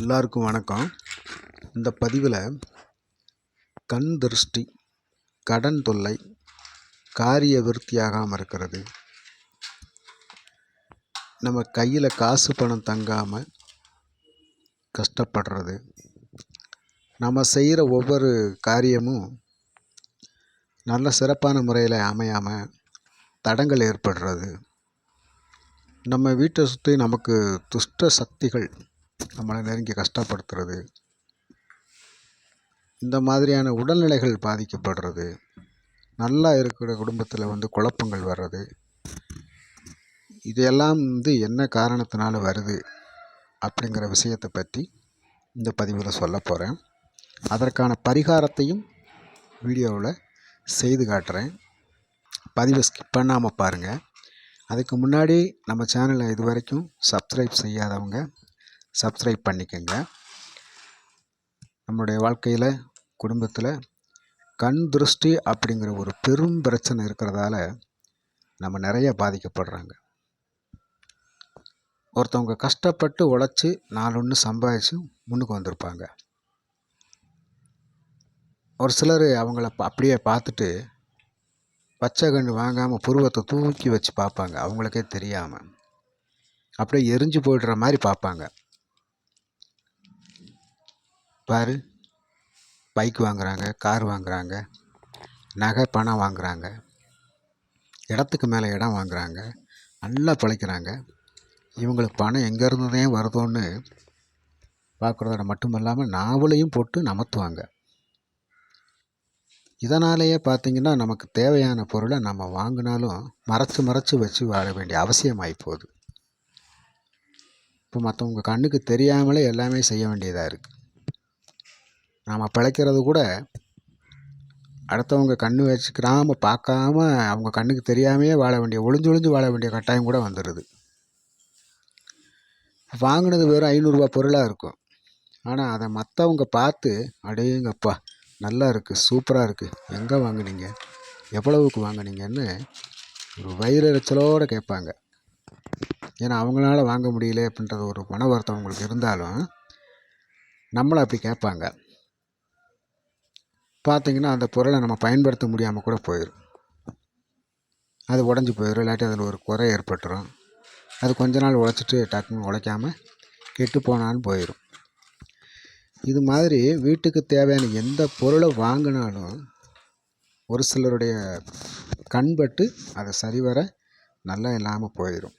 எல்லாருக்கும் வணக்கம். இந்த பதிவில் கண் திருஷ்டி கடன் தொல்லை காரிய விருத்தியாகாமல் இருக்கிறது. நம்ம கையில் காசு பணம் தங்காமல் கஷ்டப்படுறது. நம்ம செய்கிற ஒவ்வொரு காரியமும் நல்ல சிறப்பான முறையில் அமையாமல் தடங்கள் ஏற்படுறது. நம்ம வீட்டை சுற்றி நமக்கு துஷ்ட சக்திகள் நம்மளை நெருங்கி கஷ்டப்படுத்துறது. இந்த மாதிரியான உடல்நிலைகள் பாதிக்கப்படுறது. நல்லா இருக்கிற குடும்பத்தில் வந்து குழப்பங்கள் வர்றது. இதையெல்லாம் வந்து என்ன காரணத்தினால வருது? அப்படிங்கிற விஷயத்தை பற்றி இந்த பதிவில் சொல்ல போகிறேன் அதற்கான பரிகாரத்தையும் வீடியோவில் செய்து காட்டுறேன். பதிவை ஸ்கிப் பண்ணாமல் பாருங்கள் அதுக்கு முன்னாடி நம்ம சேனலை இது வரைக்கும் சப்ஸ்கிரைப் செய்யாதவங்க சப்ஸ்கிரைப் பண்ணிக்கோங்க. நம்மளுடைய வாழ்க்கையில் குடும்பத்தில் கண் திருஷ்டி அப்படிங்கிற ஒரு பெரும் பிரச்சனை இருக்கிறதால நம்ம நிறைய பாதிக்கப்படுறாங்க. ஒருத்தவங்க கஷ்டப்பட்டு உழைச்சி நாலொன்று சம்பாதிச்சு முன்னுக்கு வந்திருப்பாங்க. ஒரு சிலர் அவங்கள அப்படியே பார்த்துட்டு பச்சை கன்று வாங்காமல் புருவத்தை தூக்கி வச்சு பார்ப்பாங்க. அவங்களுக்கே தெரியாமல் அப்படியே எரிஞ்சு போயிடுற மாதிரி பார்ப்பாங்க. பாரு பைக் வாங்குறாங்க கார் வாங்குறாங்க நகை பணம் வாங்குறாங்க. இடத்துக்கு மேலே இடம் வாங்குறாங்க. நல்லா பிழைக்கிறாங்க. இவங்களுக்கு பணம் எங்கேருந்து தான் வருதோன்னு பார்க்குறதோட மட்டும் இல்லாமல் நாவலையும் போட்டு நமத்துவாங்க. இதனாலேயே பார்த்திங்கன்னா நமக்கு தேவையான பொருளை நம்ம வாங்கினாலும் மறைச்சு மறைச்சு வச்சு வாழ வேண்டிய அவசியமாகி போகுது. இப்போ மற்றவங்க கண்ணுக்கு தெரியாமலே எல்லாமே செய்ய வேண்டியதாக இருக்குது நாம் பிழைக்கிறது கூட அடுத்தவங்க கண்ணு வச்சுக்கிறாம பார்க்காம அவங்க கண்ணுக்கு தெரியாமையே வாழ வேண்டிய ஒளிஞ்சு ஒளிஞ்சு வாழ வேண்டிய கட்டாயம் கூட வந்துடுது. வாங்கினது வெறும் ஐநூறுரூவா பொருளாக இருக்கும். ஆனால் அதை மற்றவங்க பார்த்து அடேங்கப்பா நல்லா இருக்குது சூப்பராக இருக்குது எங்கே வாங்குனீங்க? எவ்வளவுக்கு வாங்குனீங்கன்னு ஒரு வயிறெரிச்சலோடு கேட்பாங்க. ஏன்னா அவங்களால வாங்க முடியல அப்படின்றது ஒரு மன வருத்தம் அவங்களுக்கு இருந்தாலும் நம்மளை அப்படி கேட்பாங்க. பார்த்திங்கன்னா அந்த பொருளை நம்ம பயன்படுத்த முடியாமல் கூட போயிடும் அது உடஞ்சி போயிடும் இல்லாட்டி அதில் ஒரு குறை ஏற்பட்டுரும். அது கொஞ்ச நாள் உழைச்சிட்டு டக்குன்னு உழைக்காம கெட்டு போனாலும் போயிடும் இது மாதிரி வீட்டுக்கு தேவையான எந்த பொருளை வாங்கினாலும் ஒரு சிலருடைய கண்பட்டு அதை சரிவர நல்லா இல்லாமல் போயிடும்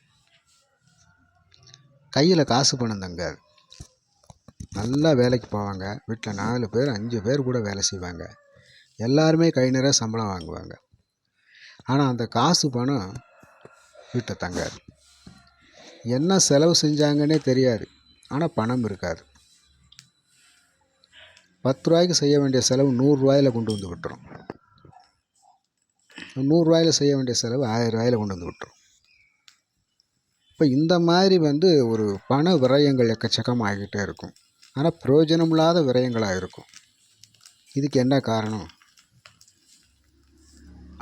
கையில் காசு பணம் தங்காது. நல்லா வேலைக்கு போவாங்க. வீட்டில் நாலு பேர் அஞ்சு பேர் கூட வேலை செய்வாங்க. எல்லாருமே கை நிறைய சம்பளம் வாங்குவாங்க. ஆனால் அந்த காசு பணம் வீட்டை தங்காது. என்ன செலவு செஞ்சாங்கன்னே தெரியாது. ஆனால் பணம் இருக்காது. பத்து ரூபாய்க்கு செய்ய வேண்டிய செலவு நூறுரூவாயில் கொண்டு வந்து விட்டுரும். நூறுரூவாயில் செய்ய வேண்டிய செலவு ஆயிரம் ரூபாயில் கொண்டு வந்து விட்டுரும். இப்போ இந்த மாதிரி வந்து ஒரு பண விரயங்கள் எக்கச்சக்கம் ஆகிக்கிட்டே இருக்கும். ஆனால் பிரயோஜனமில்லாத விரயங்களாக இருக்கும். இதுக்கு என்ன காரணம்?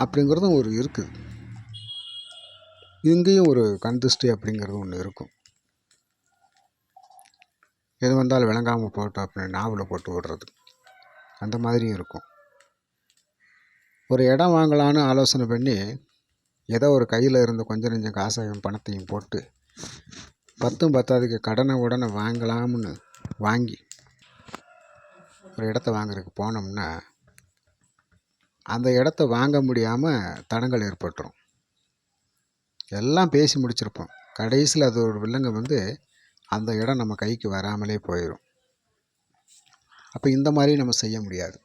அப்படிங்கிறதும் ஒரு இருக்குது இங்கேயும் ஒரு கந்திஷ்டி அப்படிங்கிறது ஒன்று இருக்கும். எது வந்தாலும் விளங்காமல் போட்டோம் அப்படின்னு நாவலில் போட்டு விடுறது. அந்த மாதிரியும் இருக்கும். ஒரு இடம் வாங்கலான்னு ஆலோசனை பண்ணி ஏதோ ஒரு கையில் இருந்த கொஞ்சம் நெஞ்சம் காசையும் பணத்தையும் போட்டு பத்தும் பத்தாதுக்கு கடனை உடனே வாங்கலாம்னு வாங்கி ஒரு இடத்த வாங்குறதுக்கு போனோம்னா அந்த இடத்த வாங்க முடியாமல் தடங்கள் ஏற்பட்டுரும். எல்லாம் பேசி முடிச்சிருப்போம். கடைசியில் அது ஒரு வில்லங்க வந்து அந்த இடம் நம்ம கைக்கு வராமலே போயிடும் அப்போ இந்த மாதிரி நம்ம செய்ய முடியாது.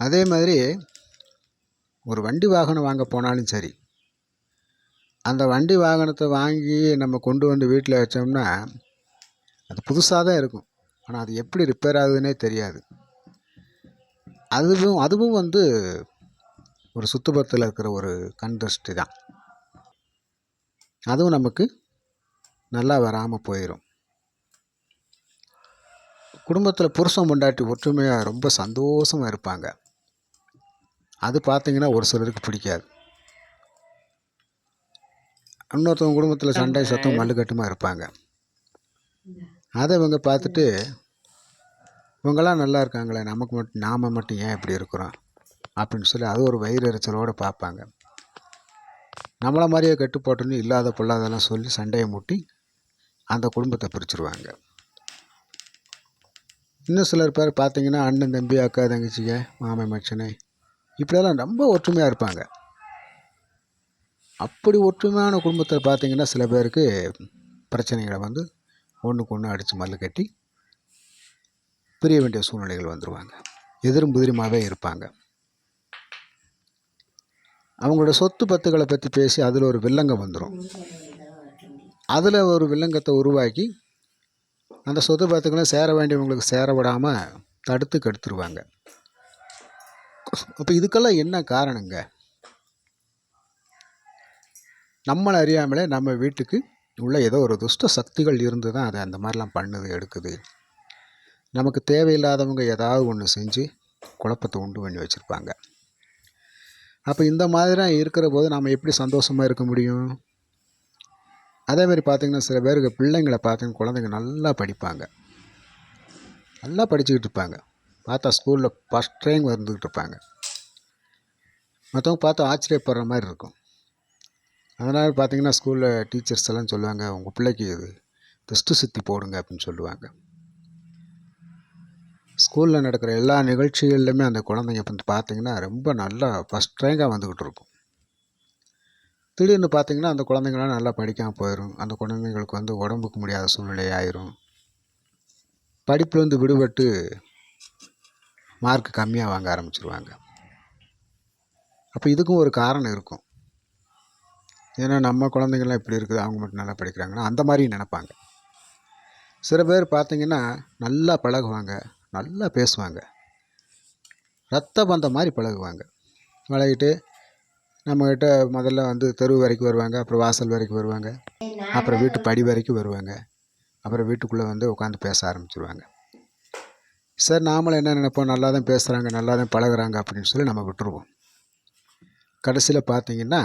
அதே மாதிரி ஒரு வண்டி வாகனம் வாங்க போனாலும் சரி அந்த வண்டி வாகனத்தை வாங்கி நம்ம கொண்டு வந்து வீட்டில் வச்சோம்னா அது புதுசாக தான் இருக்கும். ஆனால் அது எப்படி ரிப்பேர் ஆகுதுன்னே தெரியாது. அதுவும் அதுவும் வந்து ஒரு சுத்துபத்தில் இருக்கிற ஒரு கண் திருஷ்டி தான். அதுவும் நமக்கு நல்லா வராமல் போயிடும் குடும்பத்தில் புருஷன் பொண்டாட்டி ஒற்றுமையாக ரொம்ப சந்தோஷமாக இருப்பாங்க. அது பார்த்தீங்கன்னா ஒரு சிலருக்கு பிடிக்காது. இன்னொருத்தவங்க குடும்பத்தில் சண்டை சத்தம் மல்லுக்கட்டுமா இருப்பாங்க. அதை இவங்க பார்த்துட்டு இவங்கெல்லாம் நல்லா இருக்காங்களே நமக்கு மட்டும் நாம் மட்டும் ஏன் இப்படி இருக்கிறோம்? அப்படின்னு சொல்லி அது ஒரு வயிறு எரிச்சலோடு பார்ப்பாங்க. நம்மளை மாதிரியே கட்டுப்பாட்டுன்னு இல்லாத பொல்லாதெல்லாம் சொல்லி சண்டையை மூட்டி அந்த குடும்பத்தை பிரிச்சுருவாங்க. இன்னும் சிலர் பேர் பார்த்தீங்கன்னா அண்ணன் தம்பி அக்கா தங்கச்சிங்க மாமன் மச்சனை இப்படியெல்லாம் ரொம்ப ஒற்றுமையாக இருப்பாங்க. அப்படி ஒற்றுமையான குடும்பத்தில் பார்த்தீங்கன்னா சில பேருக்கு பிரச்சனைகளை வந்து ஒன்றுக்கு ஒன்று அடித்து மல்லு கட்டி பிரிய வேண்டிய சூழ்நிலைகள் வந்துடுவாங்க எதிரும் புதிருமாகவே இருப்பாங்க. அவங்களோட சொத்து பத்துக்களை பற்றி பேசி அதில் ஒரு வில்லங்கம் வந்துடும் அதில் ஒரு வில்லங்கத்தை உருவாக்கி அந்த சொத்து பத்துக்களை சேர வேண்டியவங்களுக்கு சேர விடாமல் தடுத்து கெடுத்துருவாங்க. அப்போ இதுக்கெல்லாம் என்ன காரணங்க? நம்மளை அறியாமலே நம்ம வீட்டுக்கு உள்ள ஏதோ ஒரு துஷ்ட சக்திகள் இருந்து தான் அதை அந்த மாதிரிலாம் பண்ணுது எடுக்குது. நமக்கு தேவையில்லாதவங்க ஏதாவது ஒன்று செஞ்சு குழப்பத்தை உண்டு பண்ணி வச்சுருப்பாங்க. அப்போ இந்த மாதிரிலாம் இருக்கிற போது நம்ம எப்படி சந்தோஷமாக இருக்க முடியும்? அதேமாதிரி பார்த்திங்கன்னா சில பேருக்கு பிள்ளைங்களை பார்த்திங்கன்னா குழந்தைங்க நல்லா படிப்பாங்க. நல்லா படிச்சுக்கிட்டு இருப்பாங்க. பார்த்தா ஸ்கூலில் ஃபஸ்ட் ரேங்க் வந்துக்கிட்டு இருப்பாங்க. மற்றவங்க பார்த்து ஆச்சரியப்படுற மாதிரி இருக்கும். அதனால் பார்த்தீங்கன்னா ஸ்கூலில் டீச்சர்ஸ் எல்லாம் சொல்லுவாங்க உங்கள் பிள்ளைக்கு இது திருஷ்டி சுத்தி போடுங்க அப்படின்னு சொல்லுவாங்க. ஸ்கூலில் நடக்கிற எல்லா நிகழ்ச்சிகள்லையுமே அந்த குழந்தைங்க வந்து பார்த்தீங்கன்னா ரொம்ப நல்லா ஃபஸ்ட் ரேங்காக வந்துக்கிட்டு இருக்கும். திடீர்னு பார்த்தீங்கன்னா அந்த குழந்தைங்களாம் நல்லா படிக்காமல் போயிடும் அந்த குழந்தைங்களுக்கு வந்து உடம்புக்கு முடியாத சூழ்நிலை ஆயிரும். படிப்புலேருந்து விடுபட்டு மார்க் கம்மியாக வாங்க ஆரம்பிச்சிருவாங்க. அப்போ இதுக்கும் ஒரு காரணம் இருக்கும். ஏன்னா நம்ம குழந்தைங்கள்லாம் இப்படி இருக்குது அவங்க மட்டும் நல்லா படிக்கிறாங்கன்னா அந்த மாதிரி நினைப்பாங்க. சில பேர் பார்த்தீங்கன்னா நல்லா பழகுவாங்க நல்லா பேசுவாங்க. ரத்த பந்தம் மாதிரி பழகுவாங்க. பழகிட்டு நம்மக்கிட்ட முதல்ல வந்து தெரு வரைக்கும் வருவாங்க அப்புறம் வாசல் வரைக்கும் வருவாங்க அப்புறம் வீட்டு படி வரைக்கும் வருவாங்க அப்புறம் வீட்டுக்குள்ளே வந்து உட்காந்து பேச ஆரம்பிச்சிருவாங்க. சார் நாமளும் என்ன நினைப்போம்? நல்லா தான் பேசுகிறாங்க நல்லா தான் பழகுறாங்க அப்படின்னு சொல்லி நம்ம விட்டுருவோம். கடைசியில் பார்த்தீங்கன்னா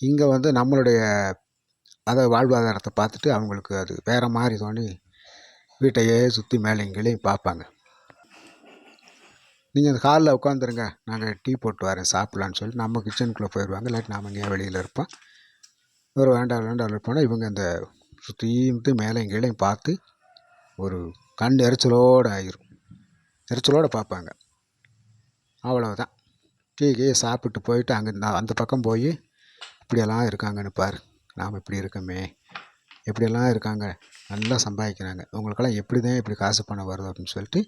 இங்கே வந்து நம்மளுடைய அதை வாழ்வாதாரத்தை பார்த்துட்டு அவங்களுக்கு அது வேறு மாதிரி தோணி வீட்டையே சுற்றி மேலேயும் கீழேயும் பார்ப்பாங்க. நீங்கள் அந்த ஹாலில் உட்காந்துருங்க நாங்கள் டீ போட்டு வரேன் சாப்பிட்லான்னு சொல்லி நம்ம கிச்சனுக்குள்ளே போயிடுவாங்க இல்லாட்டி நாம் இங்கேயே வெளியில் இருப்போம். ஒரு வேண்டாம் வேண்டாம் இருப்போம்னா இவங்க அந்த சுற்றியும் மேலேயும் கீழேயும் பார்த்து ஒரு கண் எரிச்சலோடு ஆயிரும். எரிச்சலோடு பார்ப்பாங்க. அவ்வளவுதான். டீ கீ சாப்பிட்டு போயிட்டு அங்கே அந்த பக்கம் போய் இப்படியெல்லாம் இருக்காங்கன்னு பார். நாம் இப்படி இருக்கோமே. எப்படியெல்லாம் இருக்காங்க. நல்லா சம்பாதிக்கிறாங்க. உங்களுக்கெல்லாம் எப்படி தான் இப்படி காசு பணம் வருது அப்படின்னு சொல்லிட்டு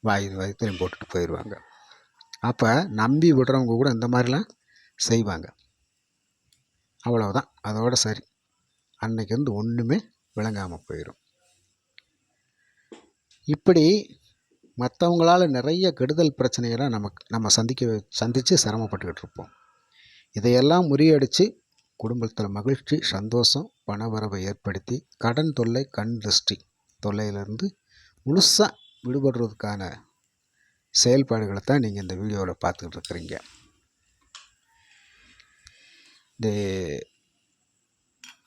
வாய் திரும்பி போட்டுட்டு போயிடுவாங்க. அப்போ நம்பி விடுறவங்க கூட இந்த மாதிரிலாம் செய்வாங்க. அவ்வளவுதான். அதோட சரி. அன்னைக்கு வந்து ஒன்றுமே விளங்காமல் போயிடும் இப்படி மற்றவங்களால் நிறைய கெடுதல் பிரச்சனைகளை நமக்கு நம்ம சந்திக்க சந்தித்து சிரமப்பட்டுக்கிட்டு இருப்போம். இதையெல்லாம் முறியடித்து குடும்பத்தில் மகிழ்ச்சி சந்தோஷம் பணவரவை ஏற்படுத்தி கடன் தொல்லை கண் திருஷ்டி தொல்லையிலேருந்து முழுசாக விடுபடுறதுக்கான செயல்பாடுகளை தான் நீங்கள் இந்த வீடியோவில் பார்த்துக்கிட்டு இருக்கிறீங்க இந்த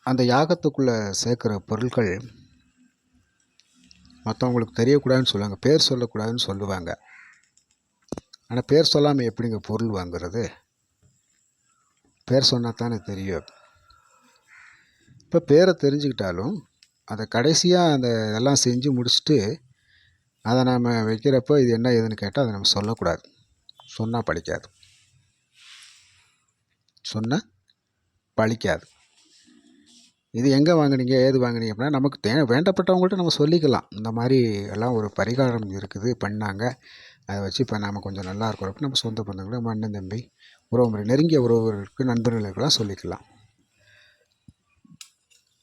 அந்த யாகத்துக்குள்ளே சேர்க்குற பொருட்கள் மற்றவங்களுக்கு தெரியக்கூடாதுன்னு சொல்லுவாங்க பேர் சொல்லக்கூடாதுன்னு சொல்லுவாங்க. ஆனால் பேர் சொல்லாமல் எப்படிங்க பொருள் வாங்குறது? பேர் சொன்னால் தானே தெரியும். இப்போ பேரை தெரிஞ்சுக்கிட்டாலும் அதை கடைசியாக அந்த இதெல்லாம் செஞ்சு முடிச்சுட்டு அதை நாம் வைக்கிறப்போ இது என்ன ஏதுன்னு கேட்டால் அதை நம்ம சொல்லக்கூடாது. சொன்னால் பழிக்காது. சொன்னால் பழிக்காது. இது எங்கே வாங்குனீங்க? ஏது வாங்குனீங்க? அப்படின்னா நமக்கு தே வேண்டப்பட்டவங்கள்ட்ட நம்ம சொல்லிக்கலாம். இந்த மாதிரி எல்லாம் ஒரு பரிகாரம் இருக்குது பண்ணாங்க. அதை வச்சு இப்போ நாம் கொஞ்சம் நல்லா இருக்கிறப்ப நம்ம சொந்த பந்தங்களை நம்ம அண்ணன் தம்பி உறவுமுறை நெருங்கிய உறவுகளுக்கு நண்பர்களுக்கெல்லாம் சொல்லிக்கலாம்.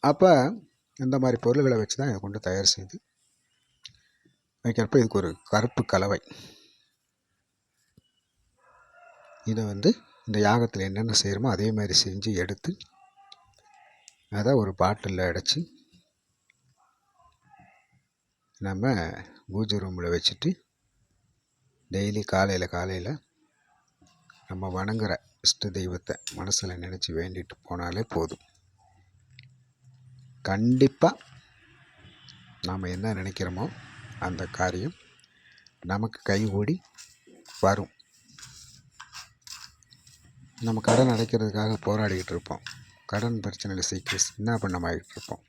அப்போ இந்த மாதிரி பொருள்களை வச்சு தான் இதை கொண்டு தயார் செய்து வைக்கிறப்ப இதுக்கு ஒரு கருப்பு கலவை. இதை வந்து இந்த யாகத்தில் என்னென்ன செய்கிறோமோ அதே மாதிரி செஞ்சு எடுத்து அதை ஒரு பாட்டிலில் அடைச்சி நம்ம பூஜை ரூமில் வச்சுட்டு டெய்லி காலையில் காலையில் நம்ம வணங்குற இஷ்ட தெய்வத்தை மனசில் நினச்சி வேண்டிட்டு போனாலே போதும். கண்டிப்பாக நாம் என்ன நினைக்கிறோமோ அந்த காரியம் நமக்கு கைகூடி வரும். நம்ம கடன் அடைக்கிறதுக்காக போராடிக்கிட்டு இருப்போம். கடன் பிரச்சனையில் சிக்கி என்ன பண்ண இருப்போம்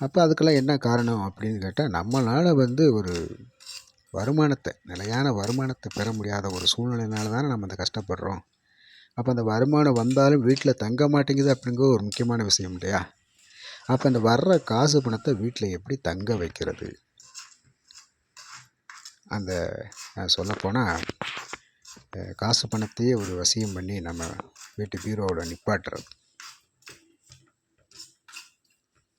அப்போ அதுக்கெல்லாம் என்ன காரணம் அப்படின்னு கேட்டால் நம்மளால் வந்து ஒரு வருமானத்தை நிலையான வருமானத்தை பெற முடியாத ஒரு சூழ்நிலைனால தானே நம்ம அந்த கஷ்டப்படுறோம். அப்போ அந்த வருமானம் வந்தாலும் வீட்டில் தங்க மாட்டேங்குது அப்படிங்கிற ஒரு முக்கியமான விஷயம் இல்லையா? அப்போ அந்த வர்ற காசு பணத்தை வீட்டில் எப்படி தங்க வைக்கிறது? அந்த சொல்லப்போனால் காசு பணத்தையே ஒரு வசியம் பண்ணி நம்ம வீட்டு பீரோவில் நிப்பாட்டுறது.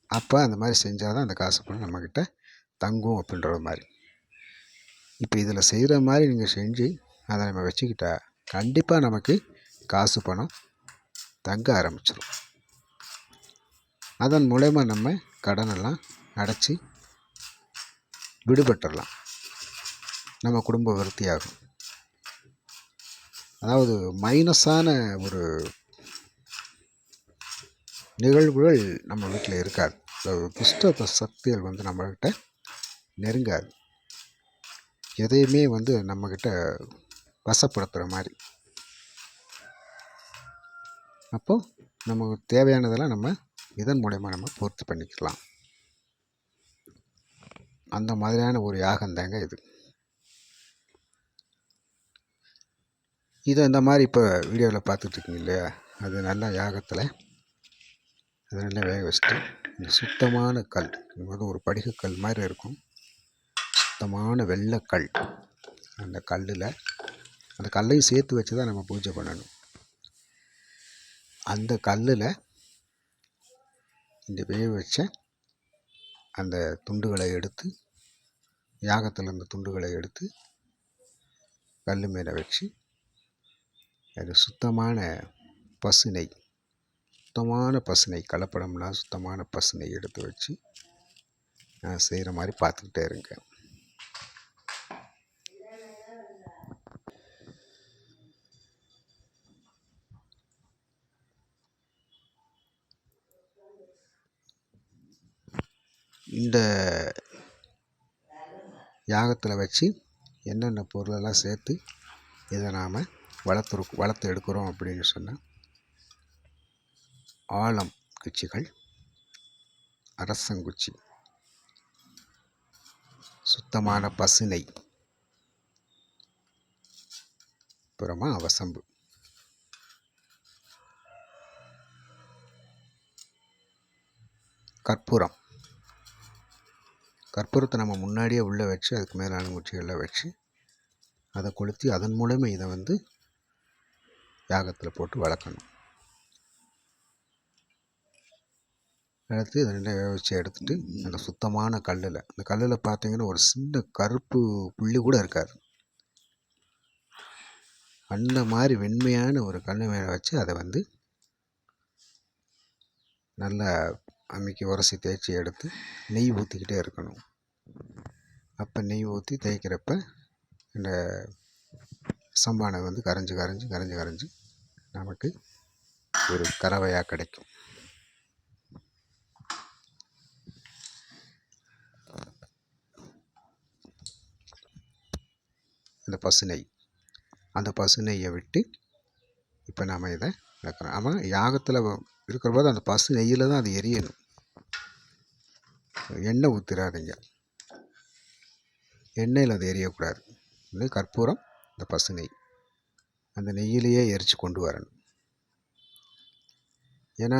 அப்போ அந்த மாதிரி செஞ்சால் தான் அந்த காசு பணம் நம்மக்கிட்ட தங்கும் அப்படின்ற மாதிரி. இப்போ இதில் செய்கிற மாதிரி நீங்கள் செஞ்சு அதை நம்ம வச்சுக்கிட்டா கண்டிப்பாக நமக்கு காசு பணம் தங்க ஆரம்பிச்சிடும் அதன் மூலயமா நம்ம கடனெல்லாம் அடைச்சி விடுபட்டுடலாம் நம்ம குடும்ப விருத்தியாகும். அதாவது மைனஸான ஒரு நிகழ்வுகள் நம்ம வீட்டில் இருக்காது. அதாவது துஷ்ட சக்திகள் வந்து நம்மக்கிட்ட நெருங்காது. எதையுமே வந்து நம்மக்கிட்ட வசப்படுத்துகிற மாதிரி. அப்போது நமக்கு தேவையானதெல்லாம் நம்ம இதன் மூலயமா நம்ம பூர்த்தி பண்ணிக்கலாம். அந்த மாதிரியான ஒரு யாகம் தாங்க இது. இதை இந்த மாதிரி இப்போ வீடியோவில் பார்த்துட்ருக்கீங்க இல்லையா? அது நல்லா யாகத்தில் அதை நல்லா வேக வச்சுட்டு இந்த சுத்தமான கல் இது ஒரு படிகக்கல் மாதிரி இருக்கும். சுத்தமான வெள்ளைக்கல் அந்த கல்லில் அந்த கல்லையும் சேர்த்து வச்சு தான் நம்ம பூஜை பண்ணணும். அந்த கல்லில் இந்த வேக வச்ச அந்த துண்டுகளை எடுத்து யாகத்தில் அந்த துண்டுகளை எடுத்து கல் மேலே வச்சு அது சுத்தமான பசுனை சுத்தமான பசுனை கலப்படம்லாம் சுத்தமான பசுனை எடுத்து வச்சு நான் செய்கிற மாதிரி பார்த்துக்கிட்டே இருங்க இந்த யாகத்தில் வச்சு என்னென்ன பொருளெல்லாம் சேர்த்து இதை நாம் வளர்த்து வளர்த்து எடுக்கிறோம் அப்படின்னு சொன்னால் ஆலம் குச்சிகள் அரசங்குச்சி சுத்தமான பசுனை அப்புறமா அவசம்பு. கற்பூரம். கற்பூரத்தை நம்ம முன்னாடியே உள்ளே வச்சு அதுக்கு மேலான குச்சிகளில் வச்சு அதை கொளுத்தி அதன் மூலமே இதை வந்து யாகத்தில் போட்டு வளர்க்கணும். எடுத்து இதை நல்லா வேக வச்சு எடுத்துட்டு அந்த சுத்தமான கல்லில் அந்த கல்லில் பார்த்தீங்கன்னா ஒரு சின்ன கருப்பு புள்ளி கூட இருக்காது. அந்த மாதிரி வெண்மையான ஒரு கல் மேலே வச்சு அதை வந்து நல்லா அம்மிக்கு உரசி தேய்ச்சி எடுத்து நெய் ஊற்றிக்கிட்டே இருக்கணும். அப்போ நெய் ஊற்றி தேய்க்கிறப்ப இந்த சம்பானை வந்து கரைஞ்சி கரைஞ்சி கரைஞ்சி கரைஞ்சி நமக்கு ஒரு கறவையாக கிடைக்கும். அந்த பசு நெய் அந்த பசு நெய்யை விட்டு இப்போ நாம் இதை இழக்கிறோம் ஆமாம் யாகத்தில் இருக்கிற போது அந்த பசு நெய்யில் தான் அது எரியணும். எண்ணெய் ஊற்றிடாதீங்க எண்ணெயில் அது எரியக்கூடாது. வந்து கற்பூரம் இந்த பசு நெய் அந்த நெய்யிலேயே எரித்து கொண்டு வரணும். ஏன்னா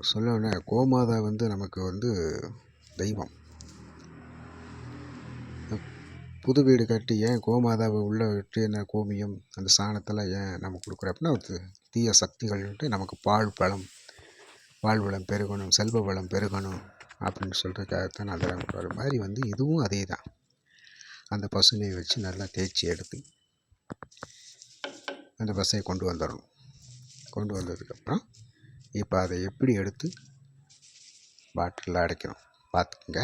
சொல்ல கோமாதா வந்து நமக்கு வந்து தெய்வம். புது வீடு கட்டி ஏன் கோமாதாவை உள்ளே விட்டு என்ன கோமியம் அந்த சாணத்தெல்லாம் ஏன் நம்ம கொடுக்குறோம் அப்படின்னா ஒரு தீய சக்திகள்ன்ட்டு நமக்கு பால் பழம் பால் வளம் பெருகணும் செல்வ வளம் பெருகணும் அப்படின்னு சொல்கிறதுக்காகத்தான் அதெல்லாம் வர மாதிரி வந்து இதுவும் அதே தான் அந்த பசுமையை வச்சு நல்லா தேய்ச்சி எடுத்து அந்த பசையை கொண்டு வந்துடணும் கொண்டு வந்ததுக்கப்புறம் இப்போ அதை எப்படி எடுத்து பாட்டிலில் அடைக்கணும் பார்த்துக்குங்க.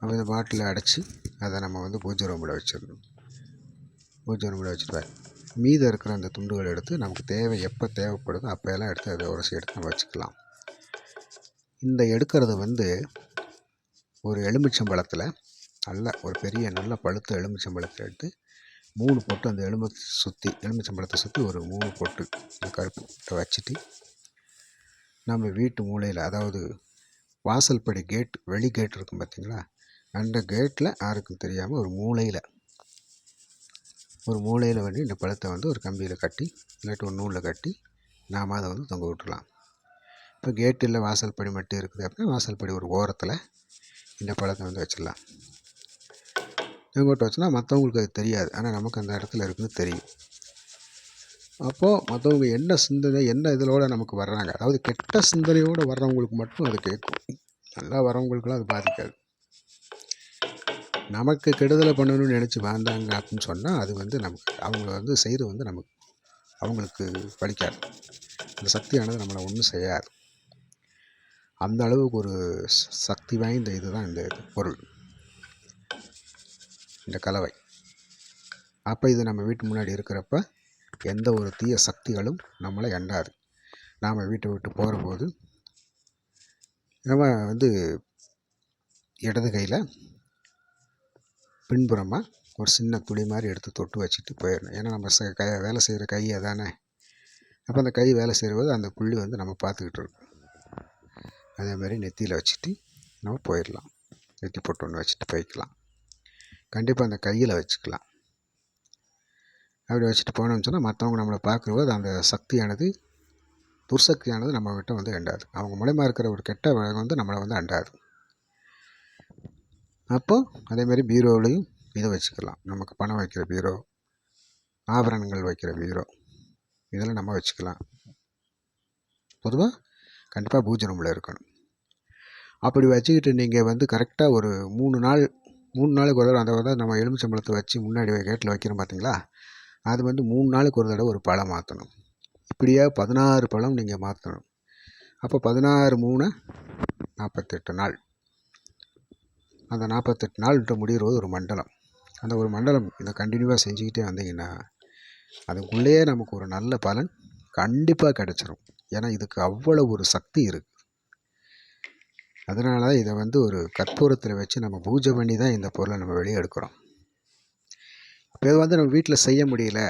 அப்போ இந்த பாட்டிலில் அடைச்சி அதை நம்ம வந்து பூஜை ரூமில் வச்சிடணும். பூஜை ரூமில் வச்சுருப்பேன் மீதம் இருக்கிற அந்த துண்டுகள் எடுத்து நமக்கு தேவை எப்போ தேவைப்படுதோ அப்போயெல்லாம் எடுத்து அதை உரசி எடுத்து நம்ம வச்சுக்கலாம். இந்த எடுக்கிறது வந்து ஒரு எலுமிச்சம்பழத்தில் நல்ல ஒரு பெரிய நல்ல பழுத்த எலுமிச்சம்பழத்தை எடுத்து மூணு பொட்டு அந்த எலும்பை சுற்றி எலுமிச்சம்பழத்தை சுற்றி ஒரு மூணு பொட்டு கருப்பு வச்சுட்டு நம்ம வீட்டு மூலையில் அதாவது வாசல்படி கேட் வெளி கேட் இருக்கும் பார்த்தீங்களா அந்த கேட்டில் யாருக்கும் தெரியாமல் ஒரு மூலையில் ஒரு மூலையில் வந்து இந்த பழத்தை வந்து ஒரு கம்பியில் கட்டி இல்லாட்டி ஒரு நூலில் கட்டி நாம் அதை வந்து தொங்க விட்டுலாம் இப்போ கேட்டில் இல்லை வாசல் படி மட்டும் இருக்குது அப்படின்னா வாசல் படி ஒரு ஓரத்தில் இந்த பழத்தை வந்து வச்சிடலாம். தொங்கோட்டு வச்சோம்னா மற்றவங்களுக்கு அது தெரியாது. ஆனால் நமக்கு அந்த இடத்துல இருக்குன்னு தெரியும். அப்போது மற்றவங்க என்ன சிந்தனை என்ன இதிலோடு நமக்கு வர்றாங்க? அதாவது கெட்ட சிந்தனையோடு வர்றவங்களுக்கு மட்டும் அது கேட்கும். நல்லா வரவங்களுக்குலாம் அது பாதிக்காது. நமக்கு கெடுதலை பண்ணணும்னு நினச்சி வாழ்ந்தாங்க அப்படின்னு சொன்னால் அது வந்து நமக்கு அவங்க வந்து செய்கிறது வந்து நமக்கு அவங்களுக்கு படிக்காது. அந்த சக்தியானது நம்மளை ஒன்றும் செய்யாது. அந்த அளவுக்கு ஒரு சக்தி வாய்ந்த இதுதான் இந்த பொருள். இந்த கலவை. அப்போ இது நம்ம வீட்டு முன்னாடி இருக்கிறப்ப எந்த ஒரு தீய சக்திகளும் நம்மளை எண்டாது. நாம் வீட்டை விட்டு போகிற போது நம்ம வந்து இடது கையில் பின்புறமாக ஒரு சின்ன துளி மாதிரி எடுத்து தொட்டு வச்சுட்டு போயிடணும். ஏன்னா நம்ம ச கை வேலை செய்கிற கையை தானே அப்போ அந்த கை வேலை செய்யும்போது அந்த புள்ளி வந்து நம்ம பார்த்துக்கிட்டு இருக்கோம். அதே மாதிரி நெத்தியில் வச்சுட்டு நம்ம போயிடலாம். நெத்தி போட்டு ஒன்று வச்சுட்டு போய்க்கலாம். கண்டிப்பாக அந்த கையில் வச்சுக்கலாம். அப்படி வச்சுட்டு போனோம்னு சொன்னால் மற்றவங்க நம்மளை பார்க்கும்போது அந்த சக்தியானது துர்சக்தியானது நம்ம கிட்ட வந்து அண்டாது அவங்க மூலயமா இருக்கிற ஒரு கெட்ட வழக்கம் வந்து நம்மளை வந்து அண்டாது. அப்போது அதேமாதிரி பீரோவிலையும் இதை வச்சுக்கலாம். நமக்கு பணம் வைக்கிற பீரோ ஆபரணங்கள் வைக்கிற பீரோ இதெல்லாம் நம்ம வச்சுக்கலாம். பொதுவாக கண்டிப்பாக பூஜை ரூமில் இருக்கணும். அப்படி வச்சுக்கிட்டு நீங்கள் வந்து கரெக்டாக ஒரு மூணு நாள் மூணு நாளுக்கு ஒரு தடவை அந்த வந்து நம்ம எலுமிச்சம்பழத்தை வச்சு முன்னாடி கேட்டில் வைக்கிறோம் பார்த்தீங்களா? அது வந்து மூணு நாளுக்கு ஒரு தடவை ஒரு பழம் மாற்றணும். இப்படியே பதினாறு பழம் நீங்கள் மாற்றணும். அப்போ பதினாறு மூணு நாற்பத்தெட்டு நாள். அந்த நாற்பத்தெட்டு நாள்கிட்ட முடிகிறது ஒரு மண்டலம். அந்த ஒரு மண்டலம் இதை கண்டினியூவாக செஞ்சுக்கிட்டே வந்தீங்கன்னா அதுக்குள்ளேயே நமக்கு ஒரு நல்ல பலன் கண்டிப்பாக கிடச்சிரும். ஏன்னா இதுக்கு அவ்வளோ ஒரு சக்தி இருக்குது அதனால தான் இதை வந்து ஒரு கற்பூரத்தில் வச்சு நம்ம பூஜை பண்ணி தான் இந்த பொருளை நம்ம வெளியே எடுக்கிறோம். இப்போ இது வந்து நம்ம வீட்டில் செய்ய முடியல.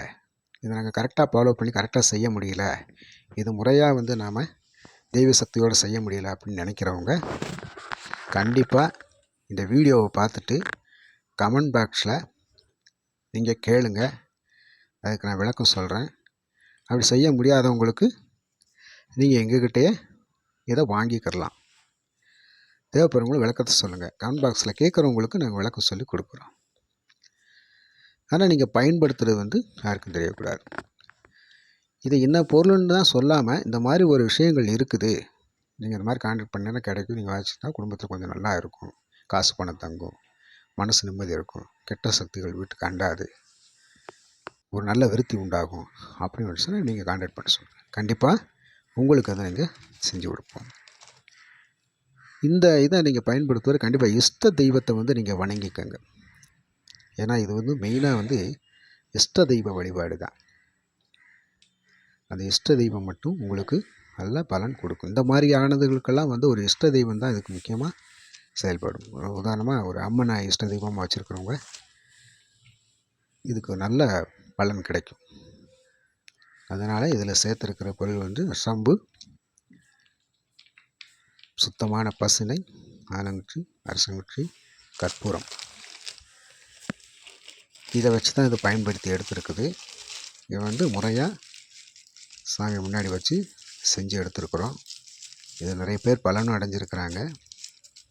இதை நாங்கள் கரெக்டாக ஃபாலோ பண்ணி கரெக்டாக செய்ய முடியல. இது முறையாக வந்து நாம் தெய்வ சக்தியோடு செய்ய முடியல அப்படின்னு நினைக்கிறவங்க கண்டிப்பாக இந்த வீடியோவை பார்த்துட்டு கமெண்ட் பாக்ஸில் நீங்கள் கேளுங்க. அதுக்கு நான் விளக்கம் சொல்கிறேன் அப்படி செய்ய முடியாதவங்களுக்கு நீங்கள் எங்ககிட்டயே இதை வாங்கிக்கிறலாம். தேவைப்படுறவங்களும் விளக்கத்தை சொல்லுங்கள் கமெண்ட் பாக்ஸில் கேட்குறவங்களுக்கு நாங்கள் விளக்கம் சொல்லி கொடுக்குறோம். ஆனால் நீங்கள் பயன்படுத்துகிறது வந்து யாருக்கும் தெரியக்கூடாது. இது என்ன பொருள்னு தான் சொல்லாமல் இந்த மாதிரி ஒரு விஷயங்கள் இருக்குது. நீங்கள் இந்த மாதிரி கான்டாக்ட் பண்ணினா கிடைக்கும். நீங்கள் வாங்கிச்சுன்னா குடும்பத்தில் கொஞ்சம் நல்லா இருக்கும். காசு பணம் தங்கும். மனசு நிம்மதி இருக்கும். கெட்ட சக்திகள் வீட்டுக்கு அண்டாது ஒரு நல்ல விருத்தி உண்டாகும். அப்படின்னு சொன்னால் நீங்கள் கான்டாக்ட் பண்ண சொல்லுங்கள் கண்டிப்பாக உங்களுக்கு அதை நீங்கள் செஞ்சு கொடுப்போம். இந்த இதை நீங்கள் பயன்படுத்துவது கண்டிப்பாக இஷ்ட தெய்வத்தை வந்து நீங்கள் வணங்கிக்கங்க. ஏன்னா இது வந்து மெயினாக வந்து இஷ்ட தெய்வ வழிபாடு தான். அந்த இஷ்ட தெய்வம் மட்டும் உங்களுக்கு நல்ல பலன் கொடுக்கும். இந்த மாதிரியானதுகளுக்கெல்லாம் வந்து ஒரு இஷ்ட தெய்வம் தான் இதுக்கு முக்கியமாக செயல்படும். உதாரணமாக ஒரு அம்மனை இஷ்ட தெய்வமாக வச்சுருக்கிறவங்க இதுக்கு நல்ல பலன் கிடைக்கும். அதனால் இதில் சேர்த்துருக்கிற பொருள் வந்து சம்பு சுத்தமான பசுனை ஆலங்குச்சி அரசங்குச்சி கற்பூரம். இதை வச்சு தான் இதை பயன்படுத்தி எடுத்துருக்குது. இது வந்து முறையாக சாமி முன்னாடி வச்சு செஞ்சு எடுத்துருக்குறோம். இது நிறைய பேர் பலனும் அடைஞ்சிருக்கிறாங்க.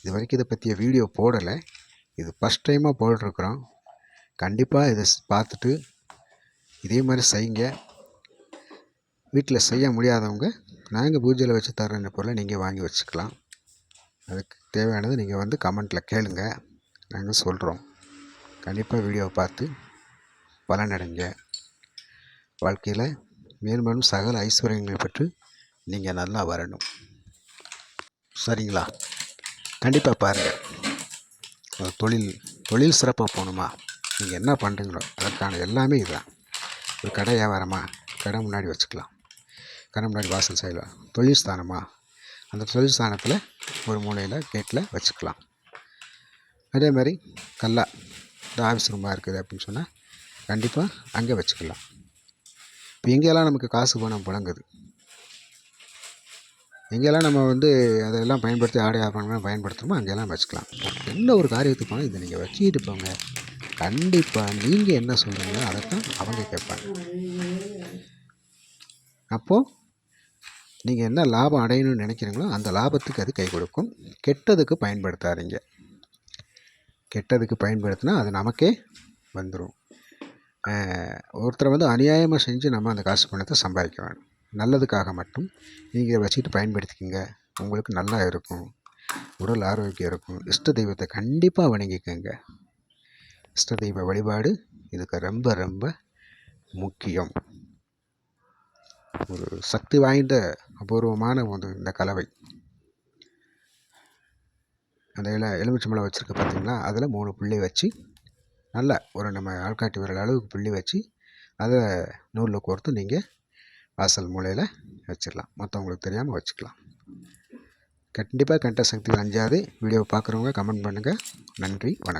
இது வரைக்கும் இதை பற்றிய வீடியோ போடலை. இது ஃபஸ்ட் டைமாக போட்டிருக்குறோம். கண்டிப்பாக இதை பார்த்துட்டு இதே மாதிரி செய்யுங்க. வீட்டில் செய்ய முடியாதவங்க நாங்கள் பூஜையில் வச்சு தர பொருளை நீங்கள் வாங்கி வச்சுக்கலாம். அதுக்கு தேவையானது நீங்கள் வந்து கமெண்ட்டில் கேளுங்க. நாங்கள் சொல்கிறோம். கண்டிப்பாக வீடியோவை பார்த்து பலனடைங்க வாழ்க்கையில் மேலும் சகல ஐஸ்வர்யங்களை பெற்று நீங்கள் நல்லா வரணும். சரிங்களா? கண்டிப்பாக பாருங்கள். தொழில் தொழில் சிறப்பாக போகணுமா? நீங்கள் என்ன பண்ணுறீங்களோ அதற்கான எல்லாமே இதுதான். ஒரு கடை வியாபாரமா? கடை முன்னாடி வச்சுக்கலாம். கடை முன்னாடி வாசல் சைடில் தொழில் ஸ்தானமாக அந்த தொழில் ஸ்தானத்தில் ஒரு மூலையில் கேட்டில் வச்சுக்கலாம். அதே மாதிரி கல்லா இந்த ஆஃபீஸ் ரூமாக இருக்குது அப்படின்னு சொன்னால் கண்டிப்பாக அங்கே வச்சுக்கலாம். இப்போ எங்கெல்லாம் நமக்கு காசு பணம் புழங்குது? எங்கெல்லாம் நம்ம வந்து அதெல்லாம் பயன்படுத்தி ஆடை ஆபரணங்கள்லாம் பயன்படுத்துகிறோமோ அங்கெல்லாம் வச்சுக்கலாம். என்ன ஒரு காரியத்துக்கு போனால் இதை நீங்கள் வச்சுக்கிட்டு போங்க. கண்டிப்பாக நீங்கள் என்ன சொல்கிறீங்களோ அதைத்தான் அவங்க கேட்பாங்க. அப்போது நீங்கள் என்ன லாபம் அடையணும்னு நினைக்கிறீங்களோ அந்த லாபத்துக்கு அது கை கொடுக்கும். கெட்டதுக்கு பயன்படுத்தாதீங்க. கெட்டதுக்கு பயன்படுத்தினா அது நமக்கே வந்துடும் ஒருத்தரை வந்து அநியாயமாக செஞ்சு நம்ம அந்த காசு பணத்தை சம்பாதிக்க வேணும். நல்லதுக்காக மட்டும். நீங்கள் வச்சுக்கிட்டு பயன்படுத்திக்கிங்க. உங்களுக்கு நல்லா இருக்கும். உடல் ஆரோக்கியம் இருக்கும். இஷ்ட தெய்வத்தை கண்டிப்பாக வணங்கிக்கோங்க. இஷ்ட தெய்வ வழிபாடு இதுக்கு ரொம்ப ரொம்ப முக்கியம். ஒரு சக்தி வாய்ந்த அபூர்வமான ஒரு இந்த கலவை. அந்த இல எலுமிச்சம்பழம் வச்சுருக்க பார்த்தீங்களா அதில் மூணு புள்ளி வச்சு நல்லா ஒரு நம்ம ஆள்காட்டி விரல் அளவுக்கு புள்ளி வச்சு அதை நூலில் கோர்த்து நீங்கள் வாசல் மூலையில் வச்சிடலாம் மற்றவங்களுக்கு தெரியாமல் வச்சுக்கலாம். கண்டிப்பாக கண்ட சக்தி அஞ்சாது. வீடியோ பார்க்குறவங்க கமெண்ட் பண்ணுங்கள் நன்றி வணக்கம்.